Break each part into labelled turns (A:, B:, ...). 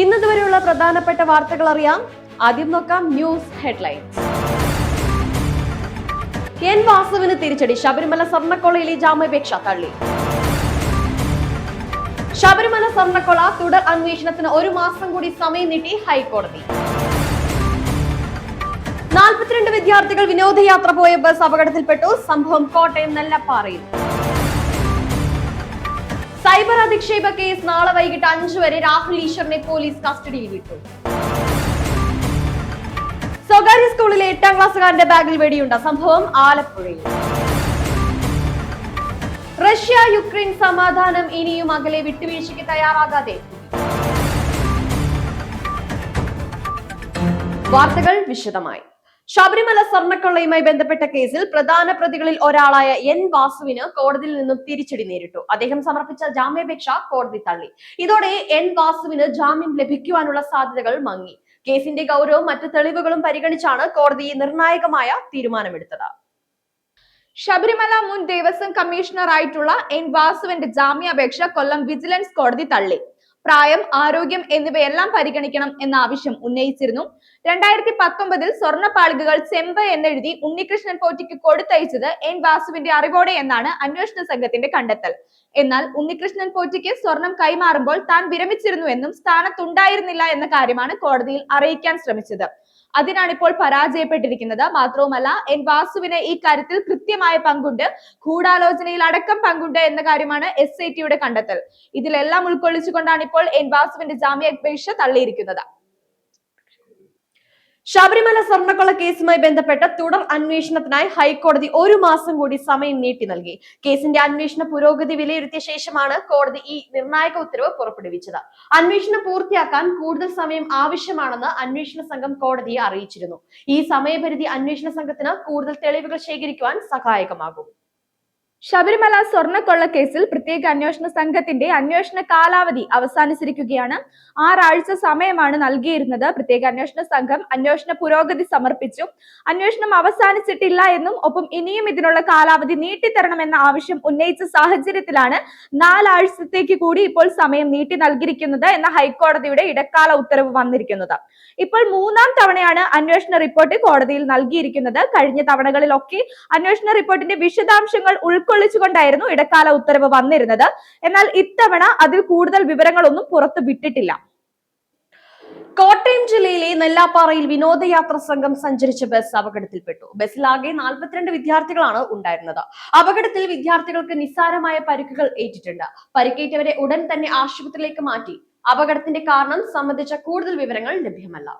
A: ഇന്നതുവരെയുള്ള പ്രധാനപ്പെട്ട വാർത്തകൾ അറിയാം. ആദ്യം നോക്കാം ന്യൂസ് ഹെഡ്ലൈൻസ്. എൻ വാസുവിന് തിരിച്ചടി. ശബരിമല സ്വർണക്കൊളയിലെ ജാമ്യാപേക്ഷ തള്ളി. ശബരിമല സ്വർണക്കൊള തുടർ അന്വേഷണത്തിന് ഒരു മാസം കൂടി സമയം നീട്ടി ഹൈക്കോടതി. നാൽപ്പത്തിരണ്ട് വിദ്യാർത്ഥികൾ വിനോദയാത്ര പോയ ബസ് അപകടത്തിൽപ്പെട്ടു. സംഭവം കോട്ടയം നെല്ലപ്പാറയിൽ. സൈബർ അധിക്ഷേപ കേസ് നാളെ വൈകിട്ട് അഞ്ചു വരെ രാഹുൽ ഈശ്വറിനെ പോലീസ് കസ്റ്റഡിയിൽ വിട്ടു സ്വകാര്യ സ്കൂളിലെ എട്ടാം ക്ലാസ്സുകാരന്റെ ബാഗിൽ വെടിയുണ്ട. സംഭവം ആലപ്പുഴയിൽ. റഷ്യ യുക്രൈൻ സമാധാനം ഇനിയും അകലെ വിട്ടുവീഴ്ചയ്ക്ക് തയ്യാറാകാതെ. വാർത്തകൾ വിശദമായി. ശബരിമല സ്വർണക്കൊള്ളയുമായി ബന്ധപ്പെട്ട കേസിൽ പ്രധാന പ്രതികളിൽ ഒരാളായ എൻ വാസുവിന് കോടതിയിൽ നിന്നും തിരിച്ചടി നേരിട്ടു. അദ്ദേഹം സമർപ്പിച്ച ജാമ്യാപേക്ഷ കോടതി തള്ളി. ഇതോടെ എൻ വാസുവിന് ജാമ്യം ലഭിക്കുവാനുള്ള സാധ്യതകൾ മങ്ങി. കേസിന്റെ ഗൗരവവും മറ്റു തെളിവുകളും പരിഗണിച്ചാണ് കോടതി നിർണായകമായ തീരുമാനമെടുത്തത്.
B: ശബരിമല മുൻ ദേവസ്വം കമ്മീഷണർ ആയിട്ടുള്ള എൻ വാസുവിന്റെ ജാമ്യാപേക്ഷ കൊല്ലം വിജിലൻസ് കോടതി തള്ളി. പ്രായം ആരോഗ്യം എന്നിവയെല്ലാം പരിഗണിക്കണം എന്ന ആവശ്യം ഉന്നയിച്ചിരുന്നു. രണ്ടായിരത്തി പത്തൊമ്പതിൽ സ്വർണപ്പാളികകൾ ചെമ്പ് എന്നെഴുതി ഉണ്ണികൃഷ്ണൻ പോറ്റിക്ക് കൊടുത്തയച്ചത് എൻ വാസുവിന്റെ അറിവോടെ എന്നാണ് അന്വേഷണ സംഘത്തിന്റെ കണ്ടെത്തൽ. എന്നാൽ ഉണ്ണികൃഷ്ണൻ പോറ്റിക്ക് സ്വർണം കൈമാറുമ്പോൾ താൻ വിരമിച്ചിരുന്നു എന്നും സ്ഥാനത്തുണ്ടായിരുന്നില്ല എന്ന കാര്യമാണ് കോടതിയിൽ അറിയിക്കാൻ ശ്രമിച്ചത്. അതിനാണ് ഇപ്പോൾ പരാജയപ്പെട്ടിരിക്കുന്നത്. മാത്രവുമല്ല എൻ വാസുവിന് ഈ കാര്യത്തിൽ കൃത്യമായ പങ്കുണ്ട്. ഗൂഢാലോചനയിൽ അടക്കം പങ്കുണ്ട് എന്ന കാര്യമാണ് എസ് ഐ ടിയുടെ കണ്ടെത്തൽ. ഇതിലെല്ലാം ഉൾക്കൊള്ളിച്ചുകൊണ്ടാണ് ഇപ്പോൾ എൻ വാസുവിന്റെ ജാമ്യാപേക്ഷ തള്ളിയിരിക്കുന്നത്.
A: ശബരിമല സ്വർണക്കൊള്ള കേസുമായി ബന്ധപ്പെട്ട തുടർ അന്വേഷണത്തിനായി ഹൈക്കോടതി ഒരു മാസം കൂടി സമയം നീട്ടി നൽകി. കേസിന്റെ അന്വേഷണ പുരോഗതി വിലയിരുത്തിയ ശേഷമാണ് കോടതി ഈ നിർണായക ഉത്തരവ് പുറപ്പെടുവിച്ചത്. അന്വേഷണം പൂർത്തിയാക്കാൻ കൂടുതൽ സമയം ആവശ്യമാണെന്ന് അന്വേഷണ സംഘം കോടതിയെ അറിയിച്ചിരുന്നു. ഈ സമയപരിധി അന്വേഷണ സംഘത്തിന് കൂടുതൽ തെളിവുകൾ ശേഖരിക്കുവാൻ സഹായകമാകും.
B: ശബരിമല കേസിൽ പ്രത്യേക അന്വേഷണ സംഘത്തിന്റെ അന്വേഷണ കാലാവധി അവസാനിച്ചിരിക്കുകയാണ്. ആറാഴ്ച സമയമാണ് നൽകിയിരുന്നത്. പ്രത്യേക അന്വേഷണ സംഘം അന്വേഷണ പുരോഗതി സമർപ്പിച്ചു. അന്വേഷണം അവസാനിച്ചിട്ടില്ല എന്നും ഒപ്പം ഇനിയും ഇതിനുള്ള കാലാവധി നീട്ടിത്തരണമെന്ന ആവശ്യം ഉന്നയിച്ച സാഹചര്യത്തിലാണ് നാലാഴ്ചത്തേക്ക് കൂടി ഇപ്പോൾ സമയം നീട്ടി നൽകിയിരിക്കുന്നത് എന്ന ഹൈക്കോടതിയുടെ ഇടക്കാല ഉത്തരവ് വന്നിരിക്കുന്നത്. ഇപ്പോൾ മൂന്നാം തവണയാണ് അന്വേഷണ റിപ്പോർട്ട് കോടതിയിൽ നൽകിയിരിക്കുന്നത്. കഴിഞ്ഞ തവണകളിലൊക്കെ അന്വേഷണ റിപ്പോർട്ടിന്റെ വിശദാംശങ്ങൾ ഉൾക്കൊള്ളിച്ചുകൊണ്ടായിരുന്നു ഇടക്കാല ഉത്തരവ് വന്നിരുന്നത്. എന്നാൽ ഇത്തവണ അതിൽ കൂടുതൽ വിവരങ്ങളൊന്നും പുറത്തു വിട്ടിട്ടില്ല.
A: കോട്ടയം ജില്ലയിലെ നെല്ലാപ്പാറയിൽ വിനോദയാത്ര സംഘം സഞ്ചരിച്ച ബസ് അപകടത്തിൽപ്പെട്ടു. ബസ്സിലാകെ നാൽപ്പത്തിരണ്ട് വിദ്യാർത്ഥികളാണ് ഉണ്ടായിരുന്നത്. അപകടത്തിൽ വിദ്യാർത്ഥികൾക്ക് നിസ്സാരമായ പരിക്കുകൾ ഏറ്റിട്ടുണ്ട്. പരിക്കേറ്റവരെ ഉടൻ തന്നെ ആശുപത്രിയിലേക്ക് മാറ്റി. അപകടത്തിന്റെ കാരണം സംബന്ധിച്ച കൂടുതൽ വിവരങ്ങൾ ലഭ്യമല്ല.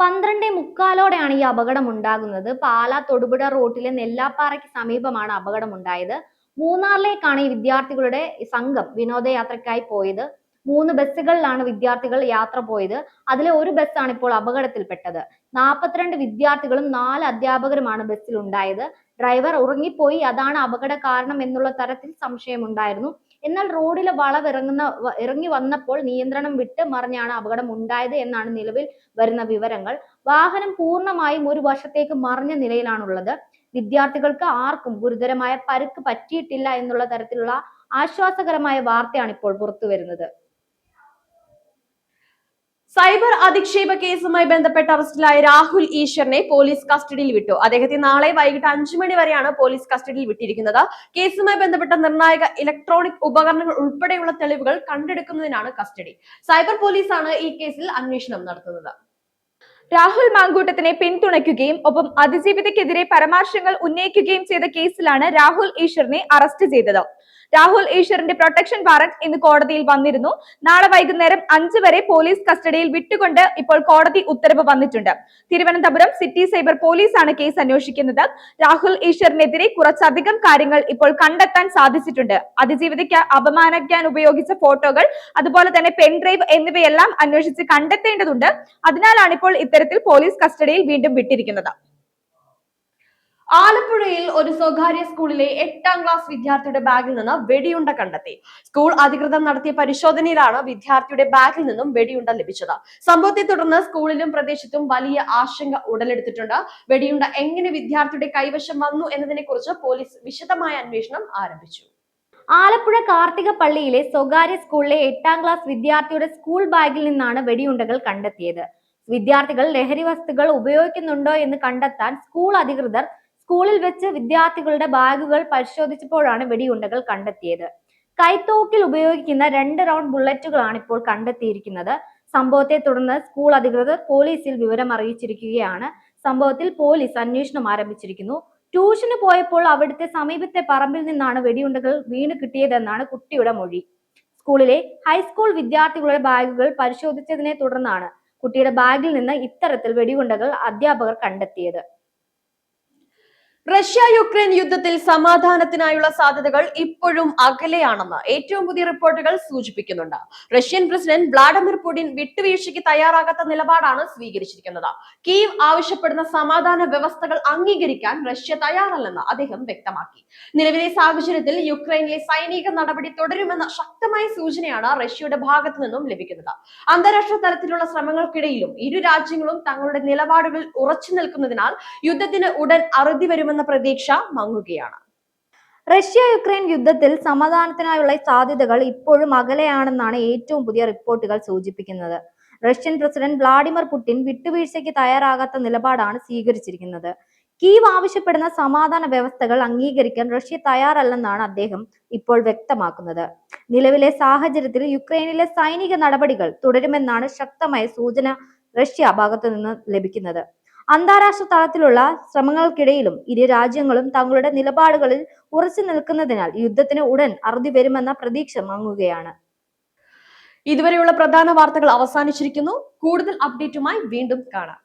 C: പന്ത്രണ്ടേ മുക്കാലോടെയാണ് ഈ അപകടം ഉണ്ടാകുന്നത്. പാലാ തൊടുപുഴ റോട്ടിലെ നെല്ലാപ്പാറയ്ക്ക് സമീപമാണ് അപകടം ഉണ്ടായത്. മൂന്നാറിലേക്കാണ് ഈ വിദ്യാർത്ഥികളുടെ സംഘം വിനോദയാത്രയ്ക്കായി പോയത്. മൂന്ന് ബസ്സുകളിലാണ് വിദ്യാർത്ഥികൾ യാത്ര പോയത്. അതിലെ ഒരു ബസ്സാണ് ഇപ്പോൾ അപകടത്തിൽപ്പെട്ടത്. നാൽപ്പത്തിരണ്ട് വിദ്യാർത്ഥികളും നാല് അധ്യാപകരുമാണ് ബസ്സിൽ ഉണ്ടായത് ഡ്രൈവർ ഉറങ്ങിപ്പോയി. അതാണ് അപകട കാരണം എന്നുള്ള തരത്തിൽ സംശയമുണ്ടായിരുന്നു. എന്നാൽ റോഡിലെ വളവിറങ്ങുന്ന ഇറങ്ങുന്ന ഇറങ്ങി വന്നപ്പോൾ നിയന്ത്രണം വിട്ട് മറിഞ്ഞാണ് അപകടം ഉണ്ടായത് എന്നാണ് നിലവിൽ വരുന്ന വിവരങ്ങൾ. വാഹനം പൂർണമായും ഒരു വശത്തേക്ക് മറിഞ്ഞ നിലയിലാണുള്ളത്. വിദ്യാർത്ഥികൾക്ക് ആർക്കും ഗുരുതരമായ പരുക്ക് പറ്റിയിട്ടില്ല എന്നുള്ള തരത്തിലുള്ള ആശ്വാസകരമായ വാർത്തയാണ് ഇപ്പോൾ പുറത്തു വരുന്നത്
A: സൈബർ അധിക്ഷേപ കേസുമായി ബന്ധപ്പെട്ട് അറസ്റ്റിലായ രാഹുൽ ഈശ്വറിനെ പോലീസ് കസ്റ്റഡിയിൽ വിട്ടു. അദ്ദേഹത്തെ നാളെ വൈകിട്ട് അഞ്ചു മണി വരെയാണ് പോലീസ് കസ്റ്റഡിയിൽ വിട്ടിരിക്കുന്നത്. കേസുമായി ബന്ധപ്പെട്ട നിർണായക ഇലക്ട്രോണിക് ഉപകരണങ്ങൾ ഉൾപ്പെടെയുള്ള തെളിവുകൾ കണ്ടെടുക്കുന്നതിനാണ് കസ്റ്റഡി. സൈബർ പോലീസാണ് ഈ കേസിൽ അന്വേഷണം നടത്തുന്നത്.
B: രാഹുൽ മാങ്കൂട്ടത്തിനെ പിന്തുണയ്ക്കുകയും ഒപ്പം അതിജീവിതയ്ക്കെതിരെ പരാമർശങ്ങൾ ഉന്നയിക്കുകയും ചെയ്ത കേസിലാണ് രാഹുൽ ഈശ്വറിനെ അറസ്റ്റ് ചെയ്തത്. രാഹുൽ ഈശ്വറിന്റെ പ്രൊട്ടക്ഷൻ വാറന്റ് ഇന്ന് കോടതിയിൽ വന്നിരുന്നു. നാളെ വൈകുന്നേരം അഞ്ച് വരെ പോലീസ് കസ്റ്റഡിയിൽ വിട്ടുകൊണ്ട് ഇപ്പോൾ കോടതി ഉത്തരവ് വന്നിട്ടുണ്ട്. തിരുവനന്തപുരം സിറ്റി സൈബർ പോലീസാണ് കേസ് അന്വേഷിക്കുന്നത്. രാഹുൽ ഈശ്വറിനെതിരെ കുറച്ചധികം കാര്യങ്ങൾ ഇപ്പോൾ കണ്ടെത്താൻ സാധിച്ചിട്ടുണ്ട്. അതിജീവിതയ്ക്ക് അപമാനിക്കാൻ ഉപയോഗിച്ച ഫോട്ടോകൾ അതുപോലെ തന്നെ പെൻഡ്രൈവ് എന്നിവയെല്ലാം അന്വേഷിച്ച് കണ്ടെത്തേണ്ടതുണ്ട്. അതിനാലാണ് ഇപ്പോൾ ഇത്തരത്തിൽ പോലീസ് കസ്റ്റഡിയിൽ വീണ്ടും വിട്ടിരിക്കുന്നത്.
A: ആലപ്പുഴയിൽ ഒരു സ്വകാര്യ സ്കൂളിലെ എട്ടാം ക്ലാസ് വിദ്യാർത്ഥിയുടെ ബാഗിൽ നിന്ന് വെടിയുണ്ട കണ്ടെത്തി. സ്കൂൾ അധികൃതർ നടത്തിയ പരിശോധനയിലാണ് വിദ്യാർത്ഥിയുടെ ബാഗിൽ നിന്നും വെടിയുണ്ട ലഭിച്ചത്. സംഭവത്തെ തുടർന്ന് സ്കൂളിലും പ്രദേശത്തും വലിയ ആശങ്ക ഉടലെടുത്തിട്ടുണ്ട്. വെടിയുണ്ട എങ്ങനെ വിദ്യാർത്ഥിയുടെ കൈവശം വന്നു എന്നതിനെ കുറിച്ച് പോലീസ് വിശദമായ അന്വേഷണം ആരംഭിച്ചു.
C: ആലപ്പുഴ കാർത്തിക പള്ളിയിലെ സ്വകാര്യ സ്കൂളിലെ എട്ടാം ക്ലാസ് വിദ്യാർത്ഥിയുടെ സ്കൂൾ ബാഗിൽ നിന്നാണ് വെടിയുണ്ടകൾ കണ്ടെത്തിയത്. വിദ്യാർത്ഥികൾ ലഹരി വസ്തുക്കൾ ഉപയോഗിക്കുന്നുണ്ടോ എന്ന് കണ്ടെത്താൻ സ്കൂൾ അധികൃതർ സ്കൂളിൽ വെച്ച് വിദ്യാർത്ഥികളുടെ ബാഗുകൾ പരിശോധിച്ചപ്പോഴാണ് വെടിയുണ്ടകൾ കണ്ടെത്തിയത്. കൈത്തോക്കിൽ ഉപയോഗിക്കുന്ന രണ്ട് റൗണ്ട് ബുള്ളറ്റുകളാണ് ഇപ്പോൾ കണ്ടെത്തിയിരിക്കുന്നത്. സംഭവത്തെ തുടർന്ന് സ്കൂൾ അധികൃതർ പോലീസിൽ വിവരം അറിയിച്ചിരിക്കുകയാണ്. സംഭവത്തിൽ പോലീസ് അന്വേഷണം ആരംഭിച്ചിരിക്കുന്നു. ട്യൂഷന് പോയപ്പോൾ അവിടുത്തെ സമീപത്തെ പറമ്പിൽ നിന്നാണ് വെടിയുണ്ടകൾ വീണ് കിട്ടിയതെന്നാണ് കുട്ടിയുടെ മൊഴി. സ്കൂളിലെ ഹൈസ്കൂൾ വിദ്യാർത്ഥികളുടെ ബാഗുകൾ പരിശോധിച്ചതിനെ തുടർന്നാണ് കുട്ടിയുടെ ബാഗിൽ നിന്ന് ഇത്തരത്തിൽ വെടിയുണ്ടകൾ അധ്യാപകർ കണ്ടെത്തിയത്.
A: റഷ്യ യുക്രൈൻ യുദ്ധത്തിൽ സമാധാനത്തിനായുള്ള സാധ്യതകൾ ഇപ്പോഴും അകലെയാണെന്ന് ഏറ്റവും പുതിയ റിപ്പോർട്ടുകൾ സൂചിപ്പിക്കുന്നുണ്ട്. റഷ്യൻ പ്രസിഡന്റ് വ്ളാഡിമിർ പുടിൻ വിട്ടുവീഴ്ചയ്ക്ക് തയ്യാറാകാത്ത നിലപാടാണ് സ്വീകരിച്ചിരിക്കുന്നത്. കീവ് ആവശ്യപ്പെടുന്ന സമാധാന വ്യവസ്ഥകൾ അംഗീകരിക്കാൻ റഷ്യ തയ്യാറല്ലെന്ന് അദ്ദേഹം വ്യക്തമാക്കി. നിലവിലെ സാഹചര്യത്തിൽ യുക്രൈനിലെ സൈനിക നടപടി തുടരുമെന്ന ശക്തമായ സൂചനയാണ് റഷ്യയുടെ ഭാഗത്തു നിന്നും ലഭിക്കുന്നത്. അന്താരാഷ്ട്ര തലത്തിലുള്ള ശ്രമങ്ങൾക്കിടയിലും ഇരു രാജ്യങ്ങളും തങ്ങളുടെ നിലപാടുകളിൽ ഉറച്ചു നിൽക്കുന്നതിനാൽ യുദ്ധത്തിന് ഉടൻ അറുതി വരുമെന്ന പ്രതീക്ഷ മങ്ങുകയാണ്.
C: റഷ്യ യുക്രൈൻ യുദ്ധത്തിൽ സമാധാനത്തിനായുള്ള സാധ്യതകൾ ഇപ്പോഴും അകലെയാണെന്നാണ് ഏറ്റവും പുതിയ റിപ്പോർട്ടുകൾ സൂചിപ്പിക്കുന്നത്. റഷ്യൻ പ്രസിഡന്റ് വ്ളാഡിമിർ പുടിൻ വിട്ടുവീഴ്ചയ്ക്ക് തയ്യാറാകാത്ത നിലപാടാണ് സ്വീകരിച്ചിരിക്കുന്നത്. കീവ് ആവശ്യപ്പെടുന്ന സമാധാന വ്യവസ്ഥകൾ അംഗീകരിക്കാൻ റഷ്യ തയ്യാറല്ലെന്നാണ് അദ്ദേഹം ഇപ്പോൾ വ്യക്തമാക്കുന്നത്. നിലവിലെ സാഹചര്യത്തിൽ യുക്രൈനിലെ സൈനിക നടപടികൾ തുടരുമെന്നാണ് ശക്തമായ സൂചന റഷ്യ ഭാഗത്തു നിന്ന് ലഭിക്കുന്നത്. അന്താരാഷ്ട്ര തലത്തിലുള്ള ശ്രമങ്ങൾക്കിടയിലും ഇരു രാജ്യങ്ങളും തങ്ങളുടെ നിലപാടുകളിൽ ഉറച്ചു നിൽക്കുന്നതിനാൽ യുദ്ധത്തിന് ഉടൻ അറുതി വരുമെന്ന പ്രതീക്ഷ മങ്ങുകയാണ്.
A: ഇതുവരെയുള്ള പ്രധാന വാർത്തകൾ അവസാനിച്ചിരിക്കുന്നു. കൂടുതൽ അപ്ഡേറ്റുമായി വീണ്ടും കാണാം.